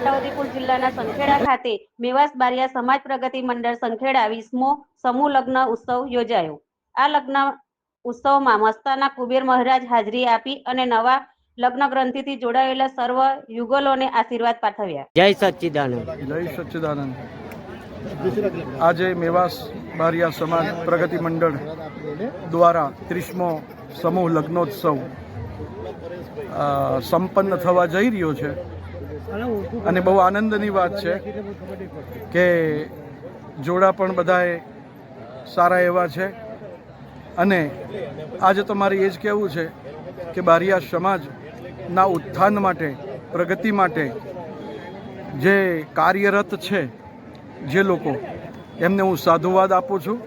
જિલ્લાના સંખેડા ખાતે મેવાસ બારિયા સમાજ પ્રગતિ મંડળ સંખેડા વીસમો સમૂહ લગ્ન ઉત્સવ યોજાયો. આ લગ્ન ઉત્સવમાં મસ્તાના કુબેર મહારાજ હાજરી આપી અને નવા લગ્ન ગ્રંથિથી જોડાયેલા સર્વ યુગલોને આશીર્વાદ પાઠવ્યા. જય સચ્ચિદાનંદ. જય સચ્ચિદાનંદ. આજે મેવાસ બારિયા સમાજ પ્રગતિ મંડળ દ્વારા ત્રીસમો સમૂહ લગ્નોત્સવ સંપન્ન થવા જઈ રહ્યો છે. અને બહુ આનંદની વાત છે કે જોડા પણ બધાએ સારા એવા છે. અને આજે તો મારે એ જ કહેવું છે કે બારિયા સમાજના ઉત્થાન માટે, પ્રગતિ માટે જે કાર્યરત છે જે લોકો, એમને હું સાધુવાદ આપું છું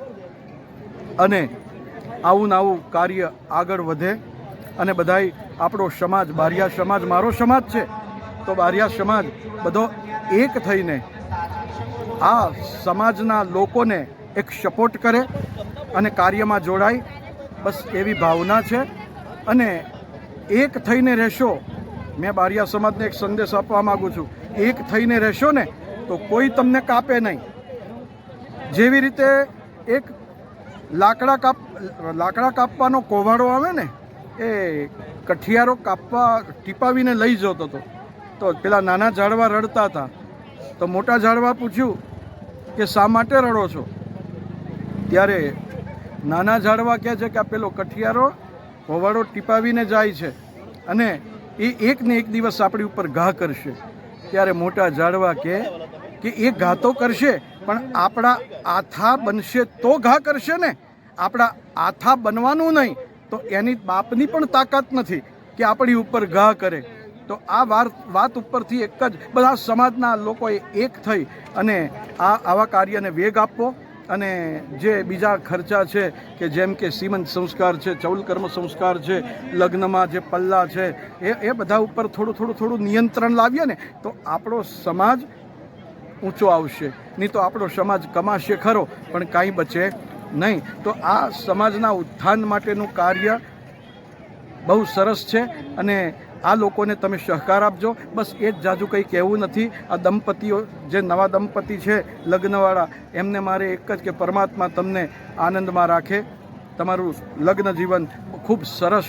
અને આવું ને આવું કાર્ય આગળ વધે અને બધાય આપણો સમાજ, બારિયા સમાજ, મારો સમાજ છે. તો બારિયા સમાજ બધો એક થઈને આ સમાજના લોકોને એક સપોર્ટ કરે અને કાર્યમાં જોડાય. બસ એવી ભાવના છે. અને એક થઈને રહેશો, મેં બારિયા સમાજને એક સંદેશ આપવા માગું છું, એક થઈને રહેશો ને તો કોઈ તમને કાપે નહીં. જેવી રીતે એક લાકડા કાપ, લાકડા કાપવાનો કોવાડો આવે ને, એ કઠિયારો કાપવા, ટીપાવીને લઈ જતો હતો. તો પેલા નાના ઝાડવા રડતા હતા. તો મોટા ઝાડવા પૂછ્યું કે શા માટે રડો છો? ત્યારે નાના ઝાડવા કહે છે કે આ પેલો કઠિયારો હોવાળો ટીપાવીને જાય છે અને એ એક ને એક દિવસ આપણી ઉપર ઘા કરશે. ત્યારે મોટા ઝાડવા કહે કે એ ઘા તો કરશે, પણ આપણા આથા બનશે તો ઘા કરશે ને? આપણા આથા બનવાનું નહીં, તો એની બાપની પણ તાકાત નથી કે આપણી ઉપર ઘા કરે. તો આ વાત ઉપરથી એક જ, બધા સમાજના લોકોએ એક થઈ અને આ આવા કાર્યને વેગ આપવો અને જે બીજા ખર્ચા છે કે જેમ કે સીમંત સંસ્કાર છે ચૌલકર્મ સંસ્કાર છે, લગ્નમાં જે પલ્લા છે, એ એ બધા ઉપર થોડું થોડું થોડું નિયંત્રણ લાવીએ ને, તો આપણો સમાજ ઊંચો આવશે. નહીં તો આપણો સમાજ કમાશે ખરો, પણ કાંઈ બચે નહીં. તો આ સમાજના ઉત્થાન માટેનું કાર્ય બહુ સરસ છે અને આ લોકોને તમે સહકાર આપજો. બસ એ જ જાજુ કંઈ કહેવું નથી. આ દંપતીઓ, જે નવા દંપતી છે, લગ્નવાળા, એમને મારે એક જ કે પરમાત્મા તમને આનંદમાં રાખે. તમારું લગ્ન જીવન ખૂબ સરસ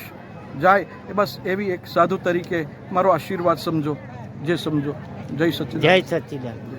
જાય. એ બસ એવી એક સાધુ તરીકે મારો આશીર્વાદ સમજો. જે સમજો. જય સચિદાન જય સચ્ચિદાનંદ